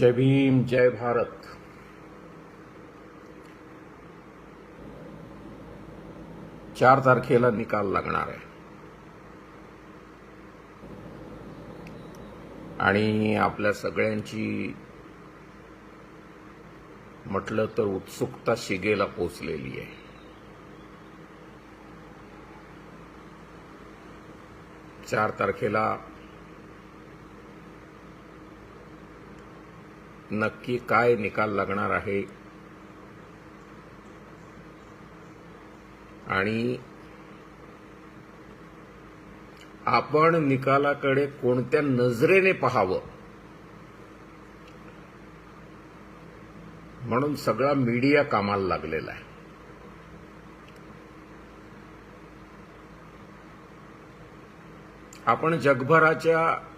जय भीम जय भारत. चार तारखेला निकाल लागणार आहे. आणि आपल्या सगळ्यांची म्हटलं तर उत्सुकता शिगेला पोचलेली आहे. चार तारखेला नक्की काय निकाल लागणार आहे? आणि आपण निकालाकडे कोणत्या नजरेने पाहावं? म्हणून सगळा मीडिया कामाला लागलेला आहे. आपण जगभराच्या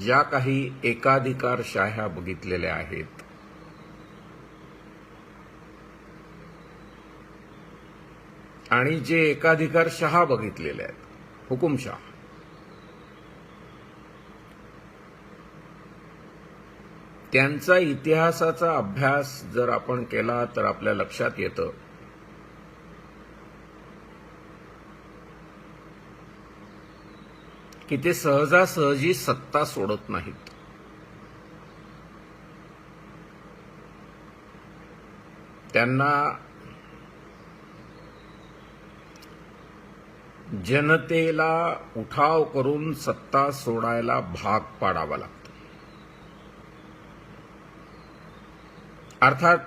ज्या काही एकाधिकार शाह्या बघितलेल्या आहेत आणि जे एकाधिकार शहा बघितलेले आहेत हुकुमशाह त्यांचा इतिहासाचा अभ्यास जर आपण केला तर आपल्या लक्षात येतं की ते सहजासहजी सत्ता सोडत नाहीत. त्यांना जनतेला उठाव करून सत्ता सोडायला भाग पाडावा लागतो. अर्थात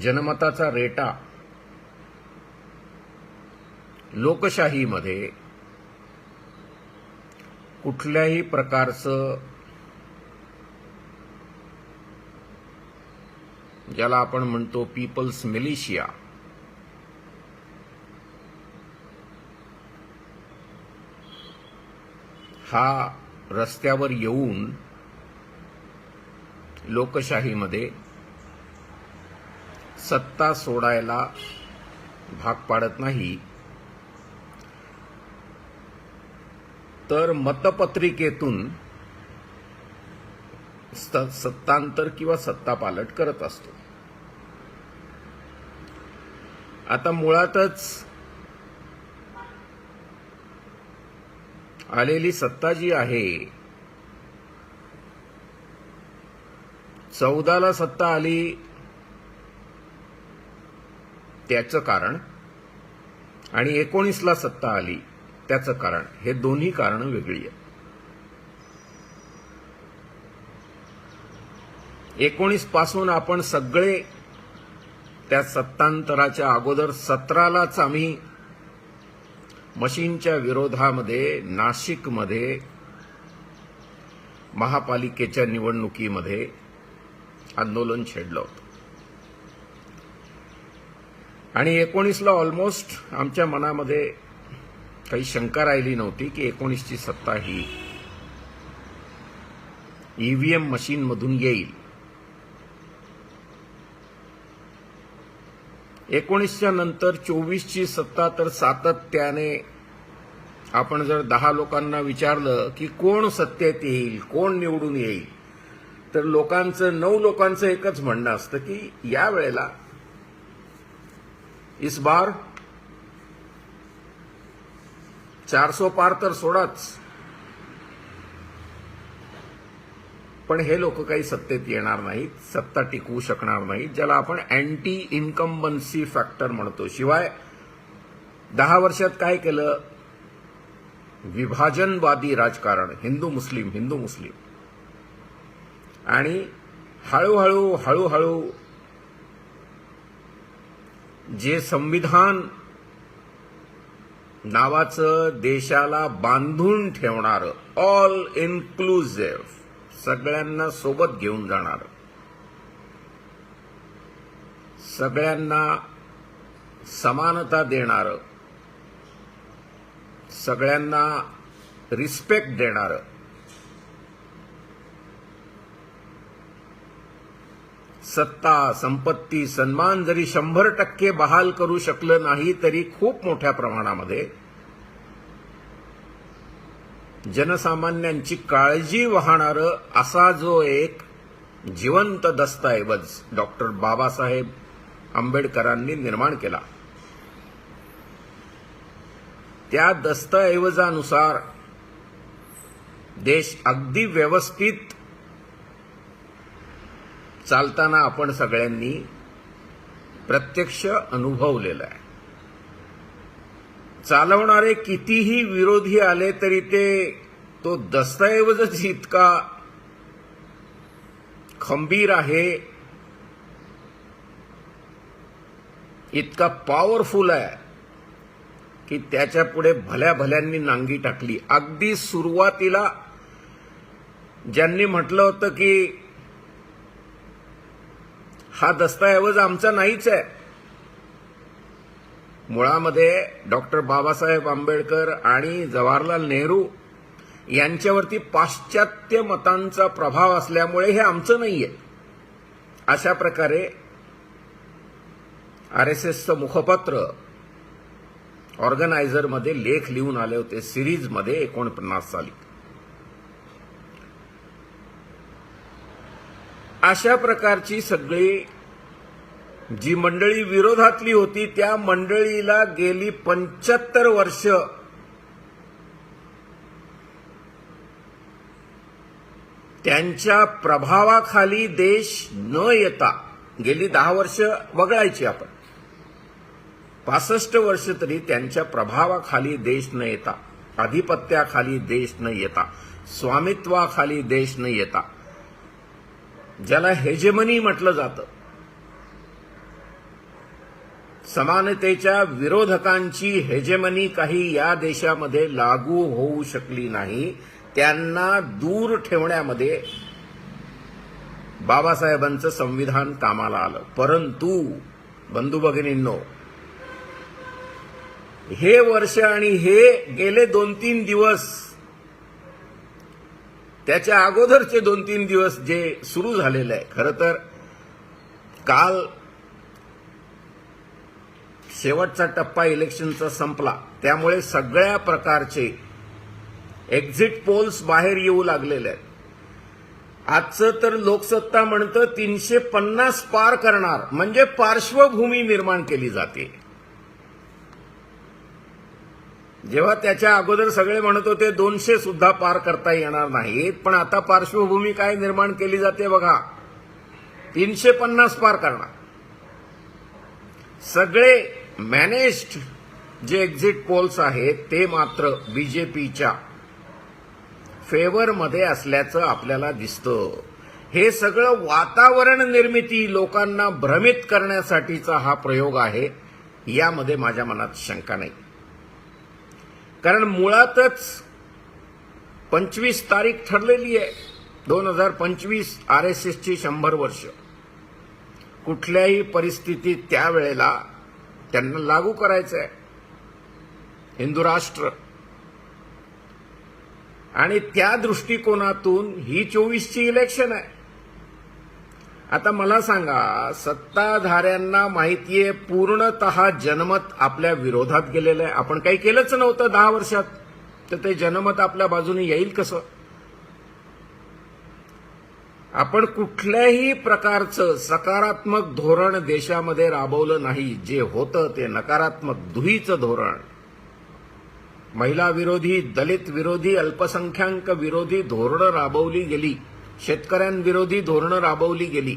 जनमताचा रेटा लोकशाहीमध्ये कुठल्याही प्रकारचं ज्याला आपण म्हणतो पीपल्स मिलिशिया हा रस्त्यावर येऊन लोकशाहीमध्ये सत्ता सोडायला भाग पाडत नाही. तर मतपत्रिकेतून स- सत्तांतर किंवा सत्तापालट करत असतो. आता मुळातच आलेली सत्ता जी आहे चौदाला सत्ता आली त्याचं कारण आणि एकोणीसला सत्ता आली त्याचं कारण. हे दोन्ही कारण वेगळी आहेत. एकोणीसपासून आपण सगळे त्या सत्तांतराच्या अगोदर सतरालाच आम्ही मशीनच्या विरोधामध्ये नाशिकमध्ये महापालिकेच्या निवडणुकीमध्ये आंदोलन छेडलं होतं. आणि एकोणीसला ऑलमोस्ट आमच्या मनामध्ये काही शंका राहिली नव्हती की एकोणीसची सत्ता ही ईव्हीएम मशीनमधून येईल. एकोणीसच्या नंतर चोवीसची सत्ता तर सातत्याने आपण जर दहा लोकांना विचारलं की कोण सत्तेत येईल कोण निवडून येईल तर लोकांचं नऊ लोकांचं एकच म्हणणं असतं की या वेळेला इस बार चारसो पार तर सोडाच. पण हे लोक काही सत्तेत येणार नाहीत सत्ता टिकवू शकणार नाहीत ज्याला आपण अँटी इन्कम्बन्सी फॅक्टर म्हणतो. शिवाय दहा वर्षात काय केलं? विभाजनवादी राजकारण हिंदू मुस्लिम हिंदू मुस्लिम. आणि हळूहळू हळूहळू जे संविधान नावाचं देशाला बांधून ठेवणारं ऑल इन्क्लुझिव्ह सगळ्यांना सोबत घेऊन जाणार. सगळ्यांना समानता देणारं सगळ्यांना रिस्पेक्ट देणारं. सत्ता संपत्ती सन्मान जरी शंभर टक्के बहाल करू शकलं नाही तरी खूप मोठ्या प्रमाणामध्ये जनसामान्यांची काळजी वाहणारं असा जो एक जिवंत दस्तऐवज डॉक्टर बाबासाहेब आंबेडकरांनी निर्माण केला. त्या दस्तऐवजानुसार देश अगदी व्यवस्थित चालताना आपण सगळ्यांनी प्रत्यक्ष अनुभवलेला आहे. चालवणारे कितीही विरोधी आले तरी ते तो दस्तऐवजच इतका खंबीर आहे इतका पॉवरफुल आहे की त्याच्या पुढे भल्या भल्यांनी नांगी टाकली. अगदी सुरुवातीला ज्यांनी म्हटलं होतं की हा दस्तऐवज आमचा नाहीच आहे. मुळामध्ये डॉक्टर बाबासाहेब आंबेडकर आणि जवाहरलाल नेहरू यांच्यावरती पाश्चात्य मतांचा प्रभाव असल्यामुळे हे आमचं नाहीये. अशा प्रकारे आरएसएसचं मुखपत्र ऑर्गनायझरमध्ये लेख लिहून आले होते सिरीजमध्ये एकोणपन्नास साली. अशा प्रकारची सगळी जी मंडळी विरोधातली होती त्या मंडळीला गेली पंच्याहत्तर वर्ष. त्यांच्या प्रभावाखाली देश न येता गेली दहा वर्ष वगळायची आपण. पासष्ट वर्ष तरी त्यांच्या प्रभावाखाली देश न येता आधिपत्याखाली देश न येता स्वामित्वाखाली देश न येता ज्याला हेजेमनी म्हटलं जातं. समानतेच्या विरोधकांची हेजेमनी काही या देशामध्ये लागू होऊ शकली नाही. त्यांना दूर ठेवण्यामध्ये बाबासाहेबांचं संविधान कामाला आलं. परंतु बंधू भगिनींनो हे वर्ष आणि हे गेले दोन तीन दिवस त्याच्या अगोदरचे दोन तीन दिवस जे सुरू झालेलं आहे खरं तर काल शेवटचा टप्पा इलेक्शनचा संपला. त्यामुळे सगळ्या प्रकारचे एक्झिट पोल्स बाहेर येऊ लागलेले आहेत. आजचं तर लोकसत्ता म्हणतं तीनशे पन्नास पार करणार म्हणजे पार्श्वभूमी निर्माण केली जाते. जेव्हा त्याच्या अगोदर सगळे म्हणत होते दोनशे सुद्धा पार करता येणार नाहीत पण आता पार्श्वभूमी काय निर्माण केली जाते बघा. तीनशे पन्नास पार करणार. सगळे मॅनेज्ड जे एक्झिट पोल्स आहेत ते मात्र बीजेपीच्या फेवरमध्ये असल्याचं आपल्याला दिसतं. हे सगळं वातावरण निर्मिती लोकांना भ्रमित करण्यासाठीचा हा प्रयोग आहे यामध्ये माझ्या मनात शंका नाही. कारण मुळातच पंचवीस तारीख ठरलेली आहे. दोन हजार पंचवीस आर एस एसची शंभर वर्ष. कुठल्याही परिस्थितीत त्यावेळेला त्यांना लागू करायचं आहे हिंदू राष्ट्र. आणि त्या दृष्टिकोनातून ही चोवीसची इलेक्शन आहे. आता मला सांगा सत्ताधाऱ्यांना माहितीये पूर्णत जनमत आपल्या विरोधात गेलेलं आहे. आपण काही केलंच नव्हतं दहा वर्षात. तर ते जनमत आपल्या बाजूने येईल कसं? आपण कुठल्याही प्रकारचं सकारात्मक धोरण देशामध्ये राबवलं नाही. जे होतं ते नकारात्मक दुहीचं धोरण. महिला विरोधी दलित विरोधी अल्पसंख्याक विरोधी धोरणं राबवली गेली. शेतकऱ्यांविरोधी धोरणं राबवली गेली.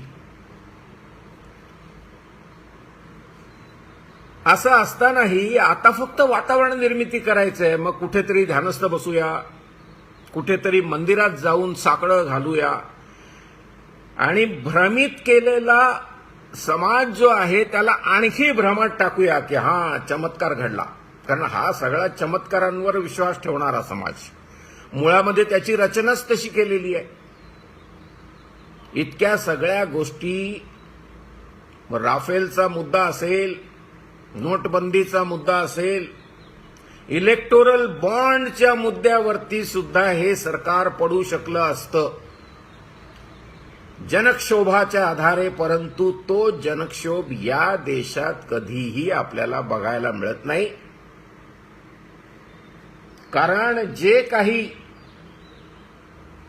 असं असतानाही आता फक्त वातावरण निर्मिती करायचंय. मग कुठेतरी ध्यानस्थ बसूया. कुठेतरी मंदिरात जाऊन साकडं घालूया. आणि भ्रमित केलेला समाज जो आहे त्याला आणखी भ्रमात टाकूया की हा चमत्कार घडला. कारण हा सगळा चमत्कारांवर विश्वास ठेवणारा समाज. मुळामध्ये त्याची रचनाच तशी केलेली आहे. इतक्या सगळ्या गोष्टी राफेलचा मुद्दा असेल नोटबंदीचा मुद्दा असेल इलेक्टोरल बॉन्डच्या मुद्द्यावरती सुद्धा हे सरकार पडू शकलं असतं. जनक्षोभाच्या आधारे परंतु तो जनक्षोभ या देशात कधीही आपल्याला बघायला मिळत नाही. कारण जे काही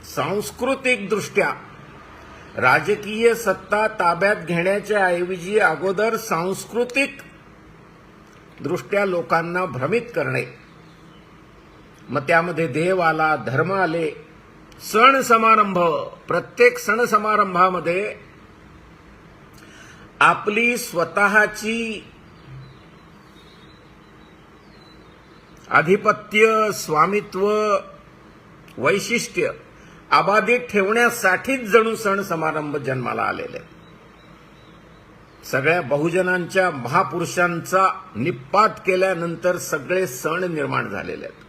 सांस्कृतिकदृष्ट्या राजकीय सत्ता ताब्यात घेण्याच्या ऐवजी अगोदर सांस्कृतिक दृष्ट्या लोकांना भ्रमित करणे. मग त्यामध्ये देव आला धर्म आले सण समारंभ प्रत्येक सण समारंभामध्ये आपली स्वतःची आधिपत्य स्वामित्व वैशिष्ट्य अबाधित ठेवण्यासाठीच जणू सण समारंभ जन्माला आलेले आहेत. सगळ्या बहुजनांच्या महापुरुषांचा निपात केल्यानंतर सगळे सण निर्माण झालेले आहेत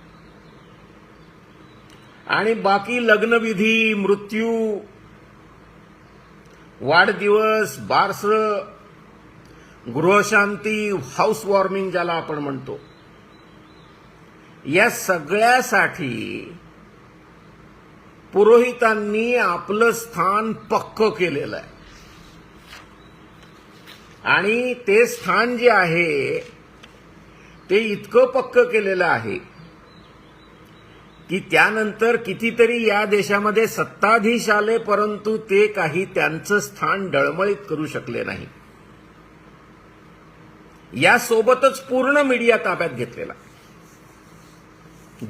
आणि बाकी लग्नविधी मृत्यू वाढदिवस बारस गृहशांती हाऊस वॉर्मिंग ज्याला आपण म्हणतो या सगळ्यासाठी पुरोहितांनी आपलं स्थान पक्क केलेलं आहे. आणि ते स्थान जे आहे ते इतकं पक्क केलेलं आहे की त्यानंतर कितीतरी या देशामध्ये सत्ताधीश आले परंतु ते काही त्यांचं स्थान डळमळीत करू शकले नाही. यासोबतच पूर्ण मीडिया ताब्यात घेतलेला.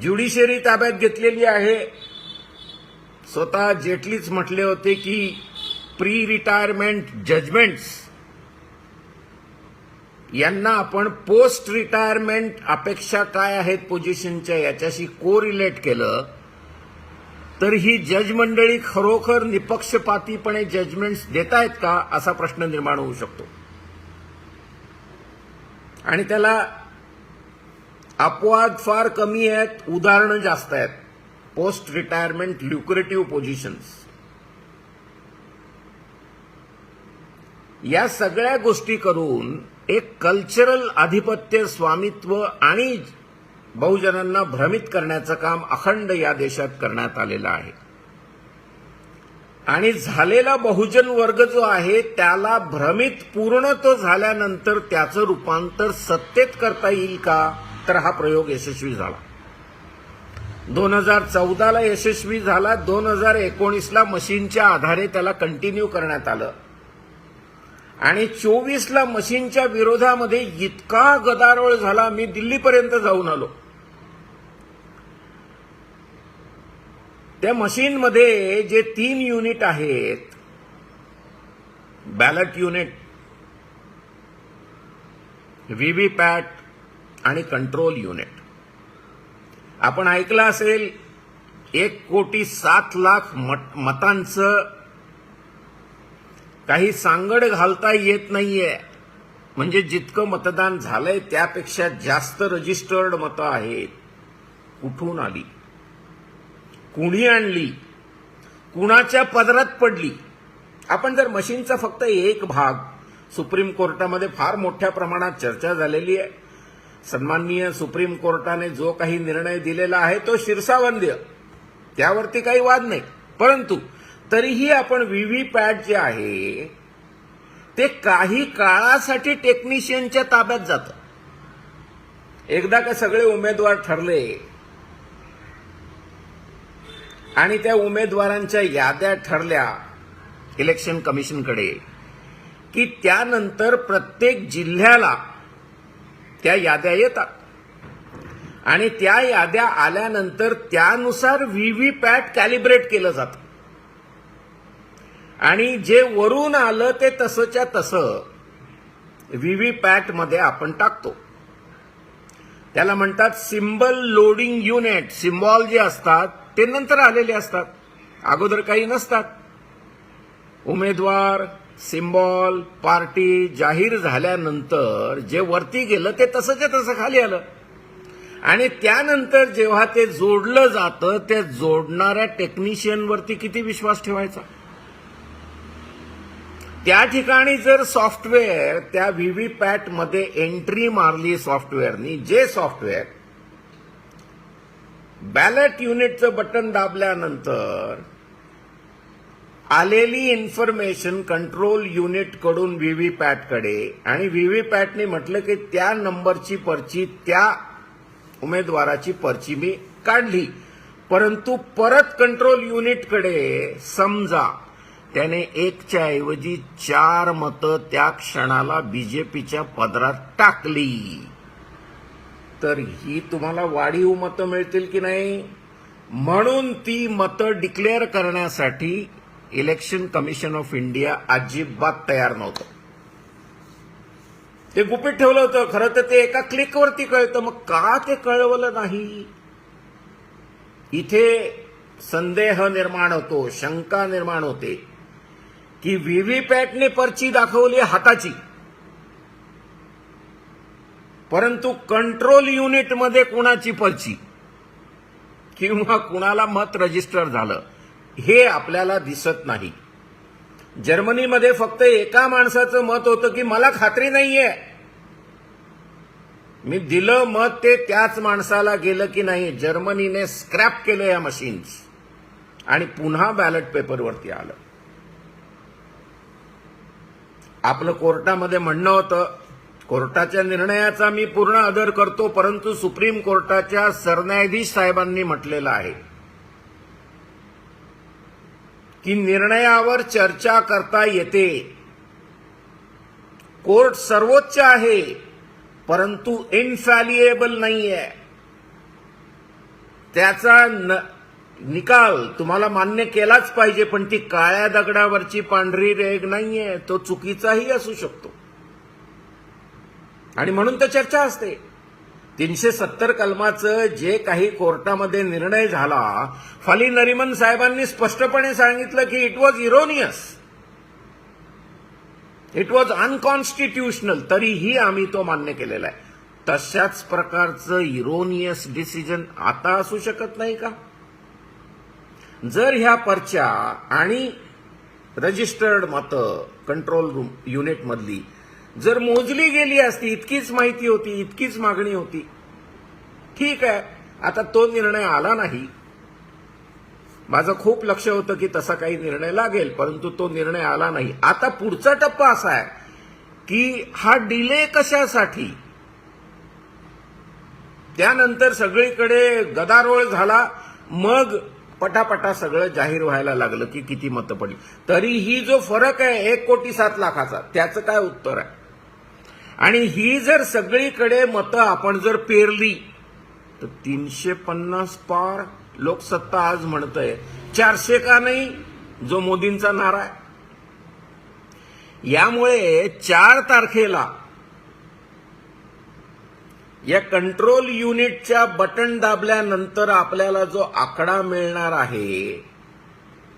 ज्युडिशरी ताब्यात घेतलेली आहे. स्वतः जेटलीच म्हटले होते की प्री रिटायरमेंट जजमेंट्स यांना आपण पोस्ट रिटायरमेंट अपेक्षा काय आहेत पोझिशनच्या याच्याशी को रिलेट केलं तर ही जज मंडळी खरोखर निपक्षपातीपणे जजमेंट्स देत आहेत का असा प्रश्न निर्माण होऊ शकतो. आणि त्याला अपवाद फार कमी आहेत उदाहरणं जास्त आहेत. पोस्ट रिटायरमेंट ल्युक्रेटिव्ह पोझिशन्स या सगळ्या गोष्टी करून एक कल्चरल आधिपत्य स्वामित्व आणि बहुजनांना भ्रमित करण्याचं काम अखंड या देशात करण्यात आलेलं आहे. आणि झालेला बहुजन वर्ग जो आहे त्याला भ्रमित पूर्ण तो झाल्यानंतर त्याचं रूपांतर सत्तेत करता येईल का? तर हा प्रयोग यशस्वी झाला. दोन हजार चौदाला यशस्वी झाला दोन हजार एकोणीसला मशीनच्या आधारे त्याला कंटिन्यू करण्यात आलं. आणि चोवीसला मशीनच्या विरोधामध्ये इतका गदारोळ झाला मी दिल्लीपर्यंत जाऊन आलो. त्या मशीनमध्ये जे तीन युनिट आहेत बॅलट युनिट व्हीव्हीपॅट आणि कंट्रोल युनिट आपण ऐकलं असेल एक कोटी सात लाख मत- मतांचं काही सांगड घालता येत नाहीये. म्हणजे जितकं मतदान झालंय त्यापेक्षा जास्त रजिस्टर्ड मतं आहेत. कुठून आली? कुणी आणली? कुणाच्या पदरात पडली? आपण जर मशीनचा फक्त एक भाग सुप्रीम कोर्टामध्ये फार मोठ्या प्रमाणात चर्चा झालेली आहे. सन्माननीय सुप्रीम कोर्टाने जो काही निर्णय दिलेला आहे तो शिरसावंद्य. त्यावरती काही वाद नाही. परंतु तरीही आपण व्हीव्हीपॅट जे आहे ते काही काळासाठी टेक्निशियनच्या ताब्यात जातं. एकदा का सगळे उमेदवार ठरले आणि त्या उमेदवारांच्या याद्या ठरल्या इलेक्शन कमिशनकडे की त्यानंतर प्रत्येक जिल्ह्याला त्या याद्या येतात. आणि त्या याद्या आल्यानंतर त्यानुसार व्हीव्हीपॅट कॅलिब्रेट केलं जातं. आणि जे वरून आलं ते तसंच्या तसं व्हीव्हीपॅटमध्ये आपण टाकतो. त्याला म्हणतात सिम्बल लोडिंग युनिट सिम्बॉल जे असतात ते नंतर आलेले असतात. अगोदर काही नसतात. उमेदवार सिम्बॉल पार्टी जाहीर झाल्यानंतर जे वरती गेलं ते तसंच्या तसं खाली आलं? आणि त्यानंतर जेव्हा ते जोडलं जातं त्या जोडणाऱ्या टेक्निशियनवरती किती विश्वास ठेवायचा? त्या ठिकाणी जर सॉफ्टवेअर त्या व्हीव्हीपॅटमध्ये एंट्री मारली सॉफ्टवेअरनी जे सॉफ्टवेअर बॅलेट युनिटचं बटन दाबल्यानंतर आलेली इन्फॉर्मेशन कंट्रोल युनिटकडून व्हीव्हीपॅटकडे. आणि व्हीव्हीपॅटने म्हटलं की त्या नंबरची पर्ची त्या उमेदवाराची पर्ची मी काढली. परंतु परत कंट्रोल युनिटकडे समजा त्याने एकच्या ऐवजी चार मतं त्या क्षणाला बीजेपीच्या पदरात टाकली. तर ही तुम्हाला वाढीव मतं मिळतील की नाही? म्हणून ती मतं डिक्लेअर करण्यासाठी इलेक्शन कमिशन ऑफ इंडिया अजिबात तयार नव्हतं. ते गुपित ठेवलं होतं. खरं तर ते एका क्लिकवरती कळतं. मग का ते कळवलं नाही? इथे संदेह निर्माण होतो शंका निर्माण होते की व्हीव्हीपॅटने पर्ची दाखवली हाताची. परंतु कंट्रोल युनिटमध्ये कुणाची पर्ची? किंवा कुणाला मत रजिस्टर झालं? हे आपल्याला दिसत नाही. जर्मनीमध्ये फक्त एका माणसाचं मत होतं की मला खात्री नाहीये. मी दिलं मत ते त्याच माणसाला गेलं की नाही जर्मनीने स्क्रॅप केलं या मशीन्स आणि पुन्हा बॅलेट पेपरवरती आलं. आपलं कोर्टामध्ये म्हणणं होतं कोर्टाच्या निर्णयाचा मी पूर्ण आदर करतो परंतु सुप्रीम कोर्टाच्या सरन्यायाधीश साहेबांनी म्हटलेलं आहे. की निर्णयावर चर्चा करता येते. कोर्ट सर्वोच्च आहे परंतु इनफॅलिएबल आहे त्याचा न- निकाल तुम्हाला मान्य केलाच पाहिजे पण ती काळ्या दगडावरची पांढरी रेग नाहीये तो चुकीचाही असू शकतो. आणि म्हणून तर चर्चा असते. तीनशे सत्तर कलमाचं जे काही कोर्टामध्ये निर्णय झाला फली नरिमन साहेबांनी स्पष्टपणे सांगितलं की it was erroneous it was unconstitutional तरीही आम्ही तो मान्य केलेला आहे. तशाच प्रकारचं इरोनियस डिसिजन आता असू शकत नाही का? जर ह्या पर्चा आणि रजिस्टर्ड मतं कंट्रोल रूम युनिटमधली जर मोजली गेली असती इतकीच माहिती होती इतकीच मागणी होती. ठीक आहे आता तो निर्णय आला नाही. माझं खूप लक्ष होतं की तसा काही निर्णय लागेल परंतु तो निर्णय आला नाही. आता पुढचा टप्पा असा आहे की हा डिले कशासाठी? त्यानंतर सगळीकडे गदारोळ झाला मग पटापटा सगळं जाहीर व्हायला लागलं की किती मतं पडली. तरीही जो फरक आहे एक कोटी सात लाखाचा त्याचं काय उत्तर आहे? आणि ही जर सगळीकडे मतं आपण जर पेरली तर तीनशे पन्नास पार लोकसत्ता आज म्हणतंय. चारशे का नाही? जो मोदींचा नारा आहे. यामुळे चार तारखेला या कंट्रोल युनिटच्या बटन दाबल्यानंतर आपल्याला जो आकडा मिळणार आहे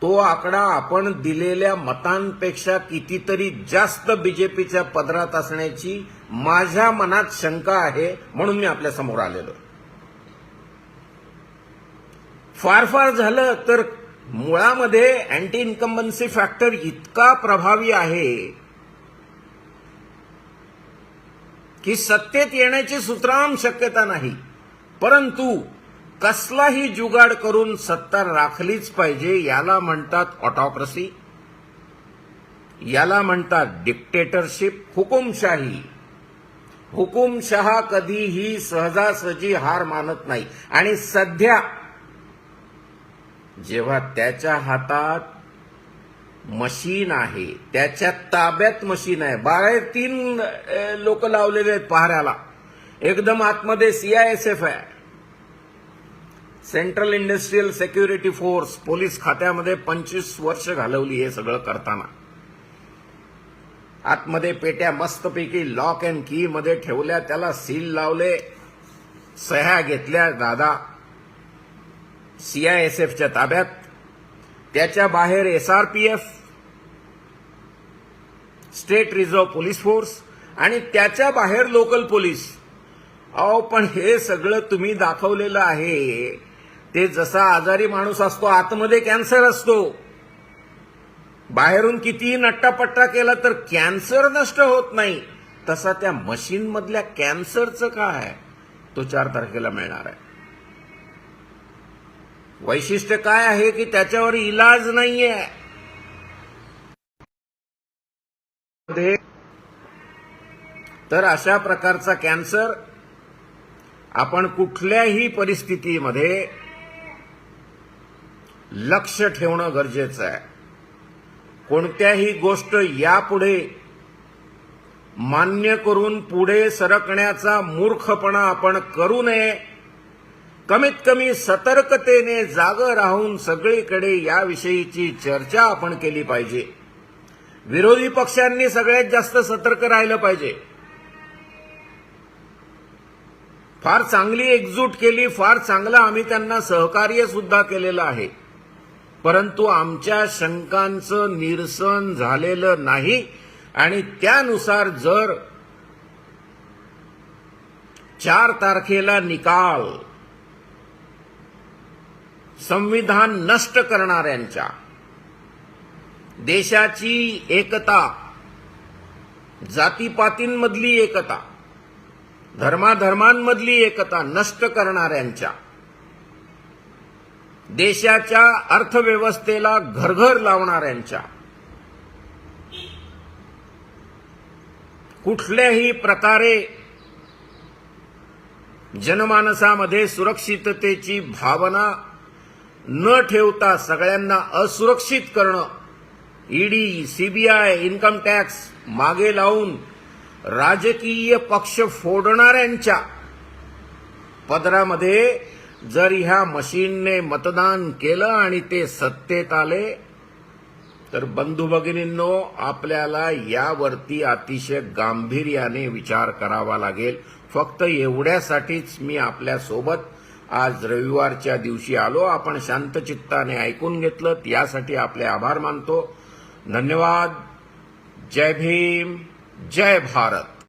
तो आकडा आपण दिलेल्या मतांपेक्षा कितीतरी जास्त बीजेपीच्या पदरात असण्याची माझ्या मनात शंका आहे म्हणून मी आपल्यासमोर आलेलो. फार फार झालं तर मुळामध्ये अँटी इन्कम्बन्सी फॅक्टर इतका प्रभावी आहे की सत्तेत येण्याची सुतराम शक्यता नाही. परंतु कसलाही जुगाड करून सत्ता राखलीच पाहिजे याला म्हणतात ऑटोक्रसी याला म्हणतात डिक्टेटरशिप हुकुमशाही. हुकुमशहा कधीही सहजासहजी हार मानत नाही. आणि सध्या जेव्हा त्याच्या हातात मशीन आहे त्याच्या ताब्यात मशीन आहे बारा तीन लोक लावलेले आहेत पहाऱ्याला. एकदम आतमध्ये सीआयएसएफ आहे. Central industrial security force police खात्यामध्ये पंचवीस वर्ष घालवली हे सगळं करताना. आतमध्ये पेट्या मस्तपैकी लॉक अँड की मध्ये ठेवल्या त्याला सील लावले सह्या घेतल्या दादा सीआयएसएफच्या ताब्यात. त्याच्या बाहेर SRPF state reserve police force आणि त्याच्या बाहेर लोकल पोलीस. अहो पण हे सगळं तुम्ही दाखवलेलं आहे ते जसा आजारी माणूस असतो आतमध्ये कॅन्सर असतो. बाहेरून कितीही नट्टापट्टा केला तर कॅन्सर नष्ट होत नाही. तसा त्या मशीन मधल्या कॅन्सरचं काय तो चार तारखेला मिळणार आहे. वैशिष्ट्य काय आहे की त्याच्यावर इलाज नाहीये? तर अशा प्रकारचा कॅन्सर आपण कुठल्याही परिस्थितीमध्ये लक्ष ठेवणं गरजेचं आहे. कोणत्याही गोष्ट यापुढे मान्य करून पुढे सरकण्याचा मूर्खपणा आपण करू नये. कमीत कमी सतर्कतेने जागं राहून सगळीकडे याविषयीची चर्चा आपण केली पाहिजे. विरोधी पक्षांनी सगळ्यात जास्त सतर्क राहिलं पाहिजे. फार चांगली एकजूट केली फार चांगलं आम्ही त्यांना सहकार्य सुद्धा केलेलं आहे. परंतु आमच्या शंकांचं निरसन झालेलं नाही आणि त्यानुसार जर चार तारखेला निकाल संविधान नष्ट करणाऱ्यांच्या देशाची एकता जातीपातींमधली एकता धर्माधर्मांमधली एकता नष्ट करणाऱ्यांच्या देशाच्या अर्थव्यवस्थेला घरघर लावणाऱ्यांच्या. कुठल्याही प्रकारे जनमानसामध्ये सुरक्षिततेची भावना न ठेवता सगळ्यांना असुरक्षित करणं ईडी सीबीआय इन्कम टॅक्स मागे लावून राजकीय पक्ष फोडणाऱ्यांच्या पदरामध्ये जर ह्या मशीनने मतदान केलं आणि ते सत्तेत आले तर बंधू भगिनींनो आपल्याला यावरती अतिशय गांभीर्याने विचार करावा लागेल. फक्त एवढ्यासाठीच मी आपल्यासोबत आज रविवारच्या दिवशी आलो. आपण शांतचित्ताने ऐकून घेतलं यासाठी आपले आभार मानतो. धन्यवाद. जय भीम. जय भारत.